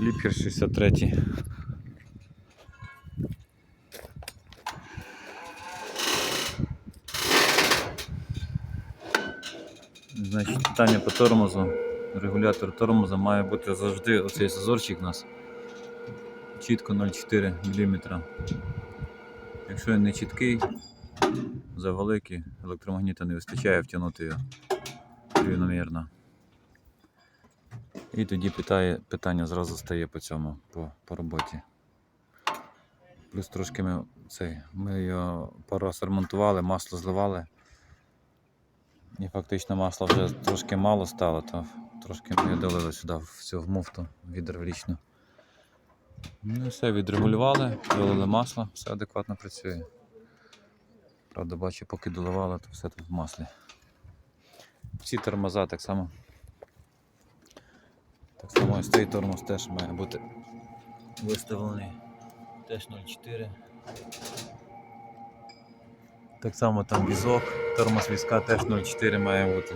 Ліпхер 63. Значить, питання по тормозу. Регулятор тормозу має бути завжди оцей зазорчик у нас чітко 0,4 мм. Якщо він не чіткий, завеликий, електромагніта не вистачає втягнути його рівномірно. І тоді питає, питання зразу стає по цьому, по, по роботі. Плюс трошки ми, цей, ми його пару раз ремонтували, масло зливали. І фактично масла вже трошки мало стало, то трошки ми його долили сюди в цю в муфту гідравлічну. Ну все, відрегулювали, вилили масло, все адекватно працює. Правда, бачу, поки доливали, то все тут в маслі. Всі тормоза так само. Так само ось цей тормоз теж має бути виставлений. Теж 0,4. Так само там візок, тормоз візка теж 0,4 має бути.